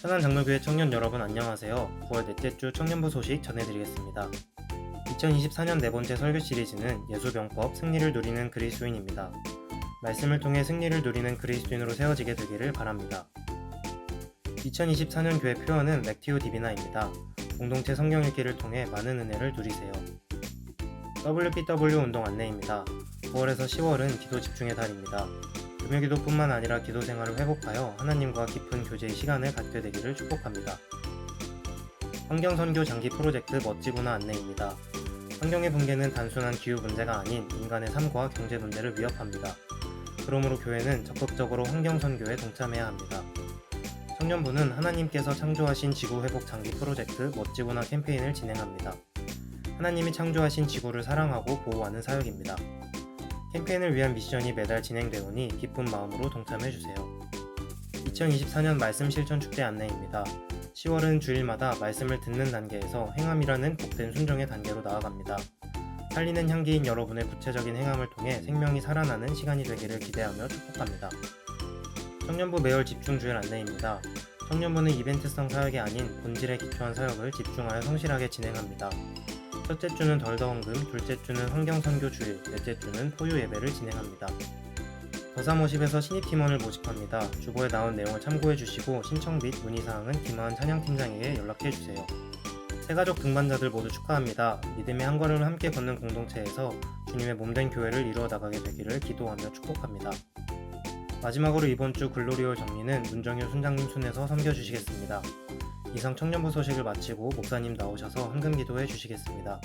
천안 장로교회 청년 여러분 안녕하세요. 9월 넷째 주 청년부 소식 전해드리겠습니다. 2024년 네 번째 설교 시리즈는 예수병법 승리를 누리는 그리스도인입니다. 말씀을 통해 승리를 누리는 그리스도인으로 세워지게 되기를 바랍니다. 2024년 교회 표어는 렉티오 디비나입니다. 공동체 성경 읽기를 통해 많은 은혜를 누리세요. WPW 운동 안내입니다. 9월에서 10월은 기도 집중의 달입니다. 금요기도뿐만 아니라 기도 생활을 회복하여 하나님과 깊은 교제의 시간을 갖게 되기를 축복합니다. 환경선교 장기 프로젝트 멋지구나 안내입니다. 환경의 붕괴는 단순한 기후 문제가 아닌 인간의 삶과 경제 문제를 위협합니다. 그러므로 교회는 적극적으로 환경선교에 동참해야 합니다. 청년부는 하나님께서 창조하신 지구 회복 장기 프로젝트 멋지구나 캠페인을 진행합니다. 하나님이 창조하신 지구를 사랑하고 보호하는 사역입니다. 캠페인을 위한 미션이 매달 진행되오니 기쁜 마음으로 동참해주세요. 2024년 말씀 실천 축제 안내입니다. 10월은 주일마다 말씀을 듣는 단계에서 행함이라는 복된 순종의 단계로 나아갑니다. 살리는 향기인 여러분의 구체적인 행함을 통해 생명이 살아나는 시간이 되기를 기대하며 축복합니다. 청년부 매월 집중 주일 안내입니다. 청년부는 이벤트성 사역이 아닌 본질에 기초한 사역을 집중하여 성실하게 진행합니다. 첫째 주는 덜더원금, 둘째 주는 환경선교 주일, 넷째 주는 포유 예배를 진행합니다. 더사모십에서 신입팀원을 모집합니다. 주보에 나온 내용을 참고해 주시고 신청 및 문의사항은 김하은 찬양팀장에게 연락해 주세요. 새가족 등반자들 모두 축하합니다. 믿음의 한 걸음을 함께 걷는 공동체에서 주님의 몸된 교회를 이루어 나가게 되기를 기도하며 축복합니다. 마지막으로 이번 주 글로리올 정리는 문정효 순장님 순에서 섬겨주시겠습니다. 이상 청년부 소식을 마치고 목사님 나오셔서 헌금 기도해 주시겠습니다.